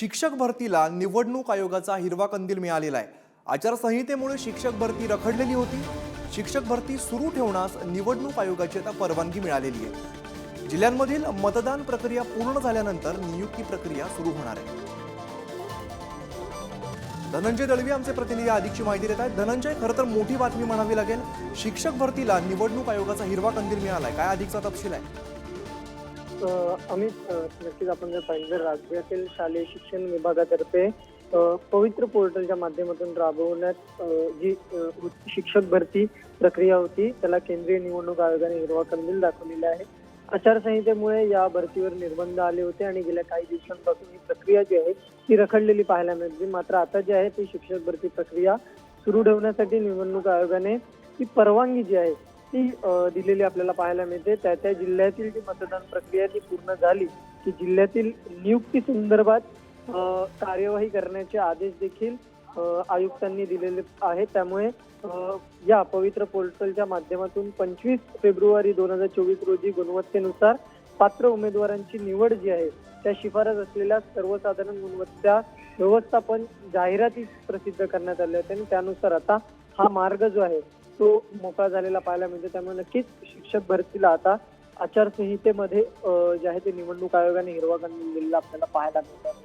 शिक्षक भरतीला निवडणूक आयोगाचा हिरवा कंदील मिळालेला आहे. आचारसंहितेमुळे शिक्षक भरती रखडलेली होती. शिक्षक भरती सुरू ठेवण्यास निवडणूक आयोगाची आता परवानगी मिळालेली आहे. जिल्ह्यांमधील मतदान प्रक्रिया पूर्ण झाल्यानंतर नियुक्ती प्रक्रिया सुरू होणार आहे. धनंजय दळवी आमचे प्रतिनिधी अधिकची माहिती देत आहेत. धनंजय खरं तर मोठी बातमी म्हणावी लागेल. शिक्षक भरतीला निवडणूक आयोगाचा हिरवा कंदील मिळालाय. काय अधिकचा तपशील आहे? अमित नक्कीच आपण जर पाहिलं तर राज्यातील शालेय शिक्षण विभागातर्फे पवित्र पोर्टलच्या माध्यमातून राबवण्यात जी शिक्षक भरती प्रक्रिया होती त्याला केंद्रीय निवडणूक आयोगाने हिरवा कंदील दाखवलेला आहे आचारसंहितेमुळे या भरतीवर निर्बंध आले होते आणि गेल्या काही दिवसांपासून ही प्रक्रिया जी आहे ती रखडलेली पाहायला मिळते. मात्र आता जी आहे ती शिक्षक भरती प्रक्रिया सुरू ठेवण्यासाठी निवडणूक आयोगाने ती परवानगी जी आहे ती दिलेली आपल्याला पाहायला मिळते. त्या त्या जिल्ह्यातील जी मतदान प्रक्रिया ती पूर्ण झाली की जिल्ह्यातील नियुक्ती संदर्भात कार्यवाही करण्याचे आदेश देखील आयुक्तांनी दिलेले आहेत. त्यामुळे या पवित्र पोर्टलच्या माध्यमातून पंचवीस फेब्रुवारी दोन हजार चोवीस रोजी गुणवत्तेनुसार पात्र उमेदवारांची निवड जी आहे त्या शिफारस असलेल्या सर्वसाधारण गुणवत्ता व्यवस्थापन जाहिराती प्रसिद्ध करण्यात आल्या होत्या आणि त्यानुसार आता हा मार्ग जो आहे तो मोकळा झालेला पाहायला मिळतो. त्यामुळे नक्कीच शिक्षक भरतीला आता आचारसंहितेमध्ये जे आहे ते निवडणूक आयोगाने हिरवा कंदील दिलेला आपल्याला पाहायला मिळतो.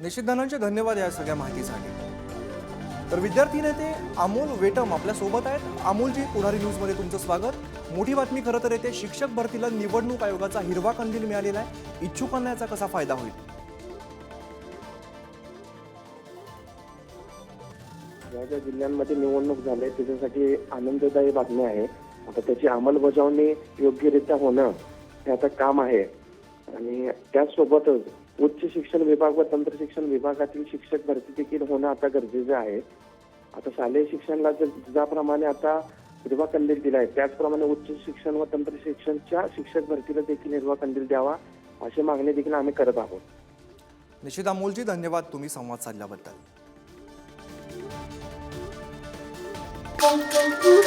निश्चित धनंजय धन्यवाद या सगळ्या माहितीसाठी. तर विद्यार्थी नेते अमोल वेटम आपल्यासोबत आहेत. अमोलजी पुढारी न्यूजमध्ये तुमचं स्वागत. मोठी बातमी खरं तर येते शिक्षक भरतीला निवडणूक आयोगाचा हिरवा कंदील मिळालेला आहे. इच्छुकांना याचा कसा फायदा होईल? ज्या ज्या जिल्ह्यांमध्ये निवडणूक झाली त्याच्यासाठी आनंददायी बातमी आहे. आता त्याची अंमलबजावणी योग्यरित्या होणं हे आता काम आहे. आणि त्याचसोबतच उच्च शिक्षण विभाग व तंत्र शिक्षण विभागातील शिक्षक भरती देखील होणं आता गरजेचं आहे. आता शालेय शिक्षणाला जर- ज्याप्रमाणे आता हिरवा कंदील दिला आहे त्याचप्रमाणे उच्च शिक्षण व तंत्र शिक्षणच्या शिक्षक भरतीला देखील हिरवा कंदील द्यावा अशी मागणी देखील आम्ही करत आहोत. निश्चित अमोलजी धन्यवाद तुम्ही संवाद साधल्याबद्दल. Thank you.